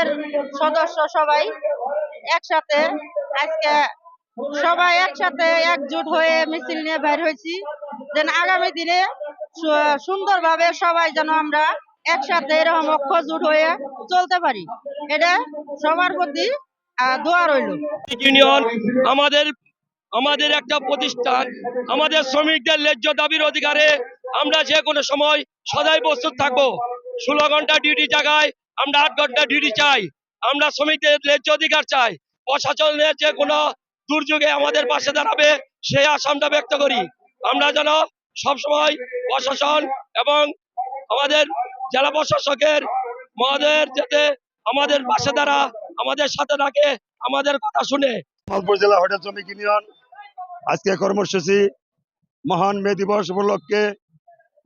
শ্রমিকের সদস্য সবাই একসাথে আজকে সবাই একসাথে একজোট হয়ে মিছিল নিয়ে বের হয়েছি। যেন আগামী দিনে সুন্দরভাবে সবাই যেন আমরা একসাথে এরকম ঐক্যজোট হয়ে চলতে পারি। এটা সবার প্রতি দোয়া রইল। ইউনিয়ন আমাদের আমাদের একটা প্রতিষ্ঠান, আমাদের শ্রমিকদের ন্যায্য দাবির অধিকারে আমরা যে কোনো সময় সদাই প্রস্তুত থাকব। ষোলো ঘণ্টা ডিউটি জায়গায় আমরা আট ঘণ্টা ডিউটি চাই, আমরা শ্রমিকদের ন্যায্য অধিকার চাই। প্রশাসনের যে কোনো দুর্যোগে আমাদের পাশে দাঁড়াবে সেই আশাটা ব্যক্ত করি। আমরা যেন সবসময় প্রশাসন এবং আমাদের জেলা প্রশাসকের মহোদয়ের যাতে আমাদের পাশে দাঁড়া, আমাদের সাথে থাকে, আমাদের কথা শুনে। মালপুর জেলা হোটেল শ্রমিক ইউনিয়ন, আজকে কর্মসূচি, মহান মে দিবস উপলক্ষে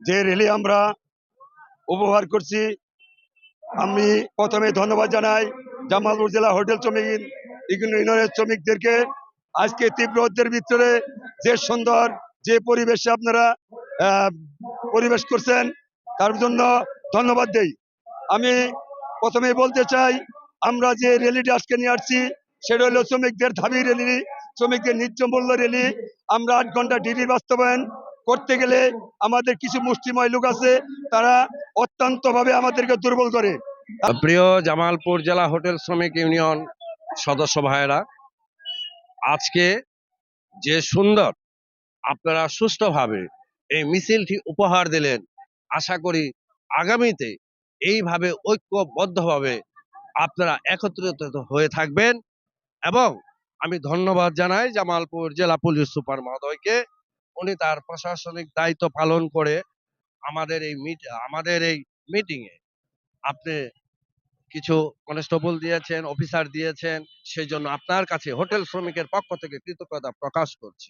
যে রেলি আমরা উপহার করছি আমি প্রথমে ধন্যবাদ জানাই জামালপুর জেলা হোটেল শ্রমিক ইউনিয়নের শ্রমিকদেরকে। আজকে তীব্র রোদের ভিতরে যে সুন্দর যে পরিবেশে আপনারা পরিবেশ করছেন, তার জন্য ধন্যবাদ দেই। আমি প্রথমে বলতে চাই, আমরা যে র্যালিটি আজকে নিয়ে আসছি, সেটা হলো শ্রমিকদের দাবি র্যালি, শ্রমিকদের ন্যায্য মূল্য র্যালি। আমরা আট ঘণ্টা ডিগ্রি বাস্তবায়ন করতে গেলে আমাদের কিছু মুষ্টিময় লোক আছে, তারা অত্যন্তভাবে আমাদেরকে দুর্বল করে। প্রিয় জামালপুর জেলা হোটেল শ্রমিক ইউনিয়ন সদস্য ভাইয়েরা, আজকে যে সুন্দর আপনারা সুষ্ঠুভাবে এই মিছিলটি উপহার দিলেন, আশা করি আগামীতে এইভাবে ঐক্যবদ্ধভাবে আপনারা একত্রিত হয়ে থাকবেন এবং আমি ধন্যবাদ জানাই জামালপুর জেলা পুলিশ সুপার মহোদয়কে। উনি তার প্রশাসনিক দায়িত্ব পালন করে আমাদের এই আমাদের এই মিটিংয়ে আপনি কিছু কনস্টেবল দিয়েছেন, অফিসার দিয়েছেন সেই জন্য আপনার কাছে হোটেল শ্রমিকের পক্ষ থেকে কৃতজ্ঞতা প্রকাশ করছি।